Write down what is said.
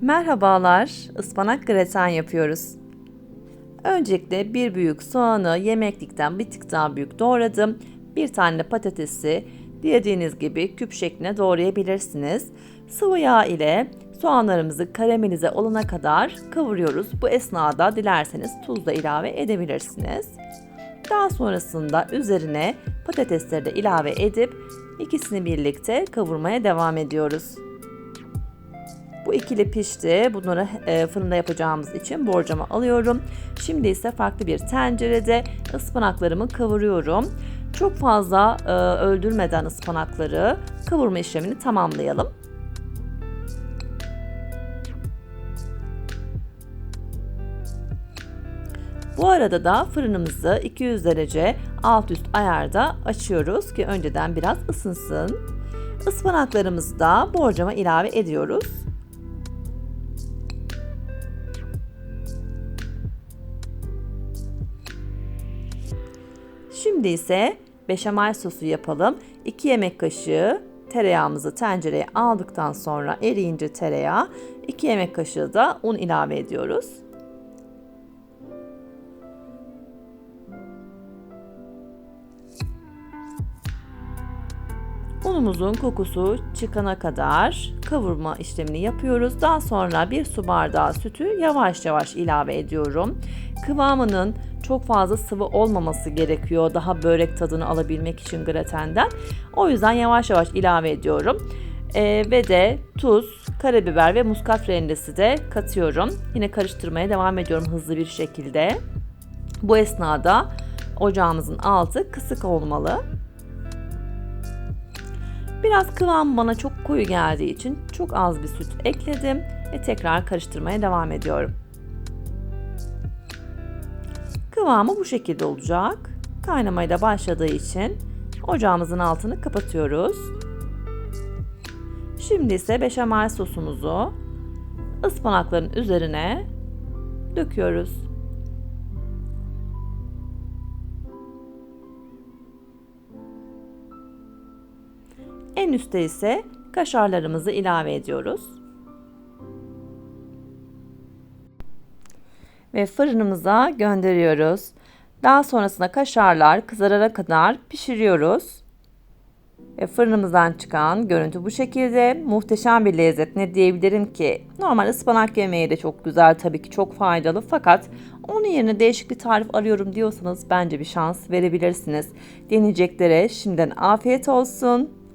Merhabalar, ıspanak graten yapıyoruz. Öncelikle bir büyük soğanı yemeklikten bir tık daha büyük doğradım. Bir tane patatesi dilediğiniz gibi küp şeklinde doğrayabilirsiniz. Sıvı yağ ile soğanlarımızı karamelize olana kadar kavuruyoruz. Bu esnada dilerseniz tuz da ilave edebilirsiniz. Daha sonrasında üzerine patatesleri de ilave edip ikisini birlikte kavurmaya devam ediyoruz. Bu ikili pişti. Bunları e, fırında yapacağımız için borcama alıyorum. Şimdi ise farklı bir tencerede ıspanaklarımı kavuruyorum. Çok fazla e, öldürmeden ıspanakları kavurma işlemini tamamlayalım. Bu arada da fırınımızı 200 derece alt üst ayarda açıyoruz ki önceden biraz ısınsın. Ispanaklarımızı da borcama ilave ediyoruz. Şimdi ise beşamel sosu yapalım. 2 yemek kaşığı tereyağımızı tencereye aldıktan sonra eriyince tereyağı 2 yemek kaşığı da un ilave ediyoruz. Unumuzun kokusu çıkana kadar kavurma işlemini yapıyoruz. Daha sonra bir su bardağı sütü yavaş yavaş ilave ediyorum. Kıvamının çok fazla sıvı olmaması gerekiyor daha börek tadını alabilmek için gratenden. O yüzden yavaş yavaş ilave ediyorum. Ee, ve de tuz, karabiber ve muskat rendesi de katıyorum. Yine karıştırmaya devam ediyorum hızlı bir şekilde. Bu esnada ocağımızın altı kısık olmalı. Biraz kıvam bana çok koyu geldiği için çok az bir süt ekledim ve tekrar karıştırmaya devam ediyorum. Kıvamı bu şekilde olacak. Kaynamaya da başladığı için ocağımızın altını kapatıyoruz. Şimdi ise beşamel sosumuzu ıspanakların üzerine döküyoruz. En üstte ise kaşarlarımızı ilave ediyoruz. Ve fırınımıza gönderiyoruz. Daha sonrasında kaşarlar kızarana kadar pişiriyoruz. Ve fırınımızdan çıkan görüntü bu şekilde. Muhteşem bir lezzet. Ne diyebilirim ki? Normal ıspanak yemeği de çok güzel tabii ki çok faydalı. Fakat onun yerine değişik bir tarif arıyorum diyorsanız bence bir şans verebilirsiniz. Deneyeceklere şimdiden afiyet olsun.